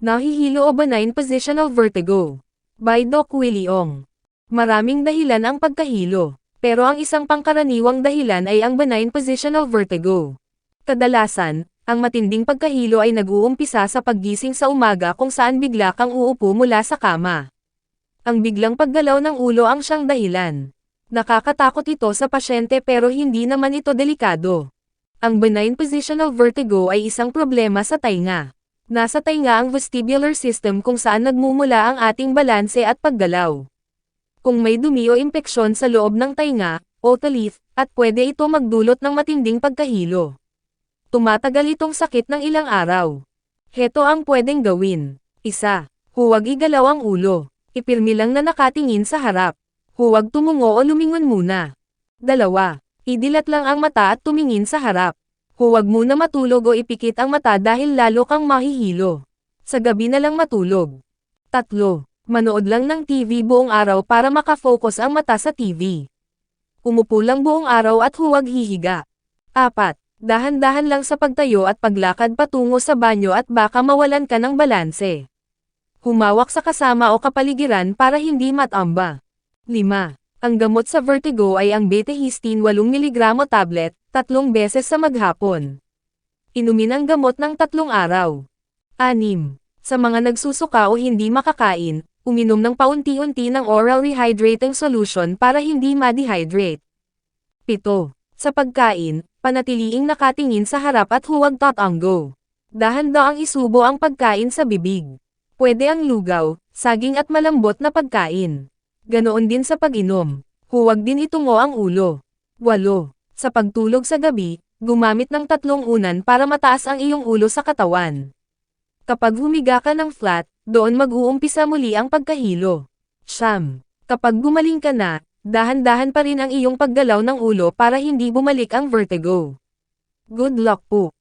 Nahihilo o benign positional vertigo. By Doc Willie. Maraming dahilan ang pagkahilo, pero ang isang pangkaraniwang dahilan ay ang benign positional vertigo. Kadalasan, ang matinding pagkahilo ay nag-uumpisa sa paggising sa umaga kung saan bigla kang uupo mula sa kama. Ang biglang paggalaw ng ulo ang siyang dahilan. Nakakatakot ito sa pasyente pero hindi naman ito delikado. Ang benign positional vertigo ay isang problema sa tainga. Nasa tainga ang vestibular system kung saan nagmumula ang ating balanse at paggalaw. Kung may dumi o impeksyon sa loob ng tainga, otolith, at pwede ito magdulot ng matinding pagkahilo. Tumatagal itong sakit ng ilang araw. Heto ang pwedeng gawin. Isa, huwag igalaw ang ulo. Ipirmi lang na nakatingin sa harap. Huwag tumungo o lumingon muna. Dalawa, idilat lang ang mata at tumingin sa harap. Huwag muna matulog o ipikit ang mata dahil lalo kang mahihilo. Sa gabi na lang matulog. Tatlo, manood lang ng TV buong araw para makafocus ang mata sa TV. Umupo lang buong araw at huwag hihiga. Apat, dahan-dahan lang sa pagtayo at paglakad patungo sa banyo at baka mawalan ka ng balanse. Humawak sa kasama o kapaligiran para hindi matamba. 5. Ang gamot sa vertigo ay ang betahistine 8mg tablet, tatlong beses sa maghapon. Inumin ang gamot ng tatlong araw. 6. Sa mga nagsusuka o hindi makakain, uminom ng paunti-unti ng oral rehydrating solution para hindi ma-dehydrate. 7. Sa pagkain, panatiliing nakatingin sa harap at huwag tatanggo. Dahan-daang isubo ang pagkain sa bibig. Pwede ang lugaw, saging at malambot na pagkain. Ganoon din sa pag-inom. Huwag din itungo ang ulo. 8. Sa pagtulog sa gabi, gumamit ng tatlong unan para mataas ang iyong ulo sa katawan. Kapag humiga ka ng flat, doon mag-uumpisa muli ang pagkahilo. Siyam. Kapag gumaling ka na, dahan-dahan pa rin ang iyong paggalaw ng ulo para hindi bumalik ang vertigo. Good luck po!